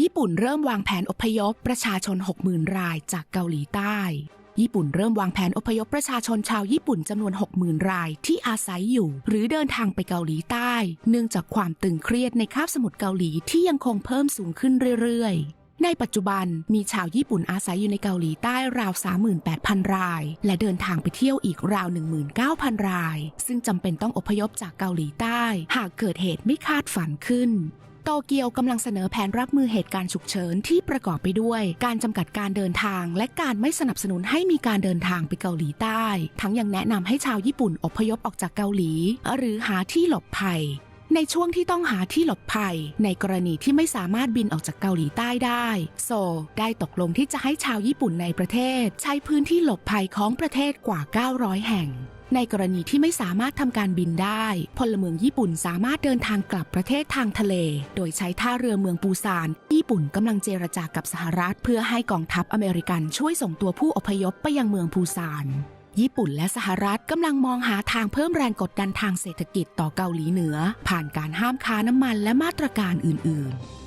ญี่ปุ่นเริ่มวางแผนอพยพประชาชน 60,000 รายจากเกาหลีใต้ ญี่ปุ่นเริ่มวางแผนอพยพประชาชนชาวญี่ปุ่นจำนวน 60,000 รายที่อาศัยอยู่ หรือเดินทางไปเกาหลีใต้ เนื่องจากความตึงเครียดในคาบสมุทรเกาหลีที่ยังคงเพิ่มสูงขึ้นเรื่อยๆ ในปัจจุบันมีชาวญี่ปุ่นอาศัยอยู่ในเกาหลีใต้ราว 38,000 ราย และเดินทางไปเที่ยวอีกราว 19,000 ราย ซึ่งจำเป็นต้องอพยพจากเกาหลีใต้ หากเกิดเหตุไม่คาดฝันขึ้น ตเกียวกำลังเสนอแผนรับมือเหตุการณ์ฉุกเฉินที่ประกอบไปด้วย การจำกัดการเดินทาง และการไม่สนับสนุนให้มีการเดินทางไปเกาหลีใต้ ทั้งยังแนะนำให้ชาวญี่ปุ่นอพยพออกจากเกาหลี หรือหาที่หลบภัยในช่วงที่ต้องหาที่หลบภัย ในกรณีที่ไม่สามารถบินออกจากเกาหลีใต้ได้ โซ ได้ตกลงที่จะให้ชาวญี่ปุ่นในประเทศ ใช้พื้นที่หลบภัยของประเทศกว่า 900 แห่ง ในกรณีที่ไม่สามารถทำการบินได้ พลเมืองญี่ปุ่นสามารถเดินทางกลับประเทศทางทะเล โดยใช้ท่าเรือเมืองปูซาน ญี่ปุ่นกำลังเจรจากับสหรัฐ เพื่อให้กองทัพอเมริกันช่วยส่งตัวผู้อพยพไปยังเมืองปูซานญี่ปุ่นและสหรัฐกำลังมองหาทางเพิ่มแรงกดดันทางเศรษฐกิจต่อเกาหลีเหนือ ผ่านการห้ามค้าน้ำมันและมาตรการอื่น ๆ